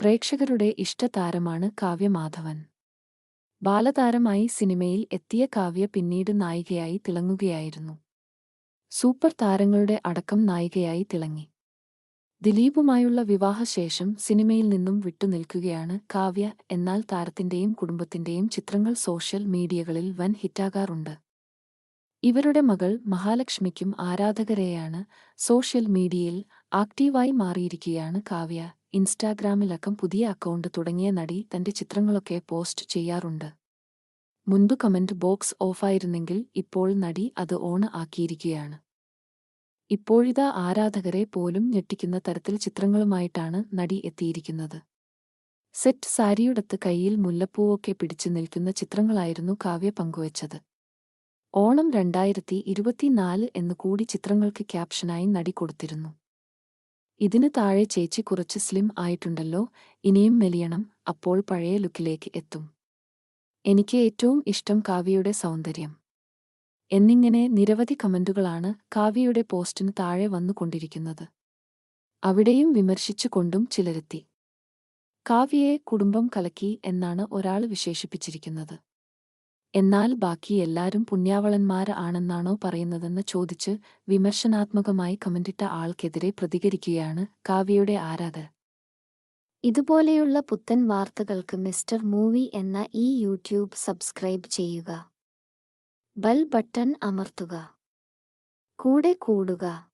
പ്രേക്ഷകരുടെ ഇഷ്ടതാരമാണ് കാവ്യമാധവൻ. ബാലതാരമായി സിനിമയിൽ എത്തിയ കാവ്യ പിന്നീട് നായികയായി തിളങ്ങുകയായിരുന്നു. സൂപ്പർ താരങ്ങളുടെ അടക്കം നായികയായി തിളങ്ങി. ദിലീപുമായുള്ള വിവാഹശേഷം സിനിമയിൽ നിന്നും വിട്ടുനിൽക്കുകയാണ് കാവ്യ എന്നാൽ താരത്തിന്റെയും കുടുംബത്തിന്റെയും ചിത്രങ്ങൾ സോഷ്യൽ മീഡിയകളിൽ വൻ ഹിറ്റാകാറുണ്ട്. ഇവരുടെ മകൾ മഹാലക്ഷ്മിക്കും ആരാധകരെയാണ് സോഷ്യൽ മീഡിയയിൽ ആക്റ്റീവായി മാറിയിരിക്കുകയാണ് കാവ്യ. ഇൻസ്റ്റാഗ്രാമിലക്കം പുതിയ അക്കൗണ്ട് തുടങ്ങിയ നടി തന്റെ ചിത്രങ്ങളൊക്കെ പോസ്റ്റ് ചെയ്യാറുണ്ട്. മുൻപ് കമന്റ് ബോക്സ് ഓഫായിരുന്നെങ്കിൽ ഇപ്പോൾ നടി അത് ഓൺ ആക്കിയിരിക്കുകയാണ്. ഇപ്പോഴിതാ ആരാധകരെ പോലും ഞെട്ടിക്കുന്ന തരത്തിൽ ചിത്രങ്ങളുമായിട്ടാണ് നടി എത്തിയിരിക്കുന്നത്. സെറ്റ് സാരിയുടത്ത് കൈയിൽ മുല്ലപ്പൂവൊക്കെ പിടിച്ചു നിൽക്കുന്ന ചിത്രങ്ങളായിരുന്നു കാവ്യ പങ്കുവച്ചത്. ഓണം രണ്ടായിരത്തി ഇരുപത്തിനാല് എന്ന് കൂടി ചിത്രങ്ങൾക്ക് ക്യാപ്ഷനായി നടി കൊടുത്തിരുന്നു. ഇതിന് താഴെ ചേച്ചി കുറച്ച് സ്ലിം ആയിട്ടുണ്ടല്ലോ ഇനിയും മെലിയണം അപ്പോൾ പഴയ ലുക്കിലേക്ക് എത്തും. എനിക്ക് ഏറ്റവും ഇഷ്ടം കാവ്യയുടെ സൗന്ദര്യം. എന്നിങ്ങനെ നിരവധി കമന്റുകളാണ് കാവ്യയുടെ പോസ്റ്റിന് താഴെ വന്നുകൊണ്ടിരിക്കുന്നത് അവിടെയും വിമർശിച്ചുകൊണ്ടും ചിലരെത്തി. കാവ്യയെ കുടുംബം കലക്കി എന്നാണ് ഒരാൾ വിശേഷിപ്പിച്ചിരിക്കുന്നത്. എന്നാൽ ബാക്കി എല്ലാരും പുണ്യാവളന്മാർ ആണെന്നാണോ പറയുന്നതെന്ന് ചോദിച്ച് വിമർശനാത്മകമായി കമന്റിട്ട ആൾക്കെതിരെ പ്രതികരിക്കുകയാണ് കാവ്യയുടെ ആരാധകർ. ഇതുപോലെയുള്ള പുത്തൻ വാർത്തകൾക്ക് മിസ്റ്റർ മൂവി എന്ന ഈ യൂട്യൂബ് സബ്സ്ക്രൈബ് ചെയ്യുക. ബൽ ബട്ടൺ അമർത്തുക. കൂടെ കൂടുക.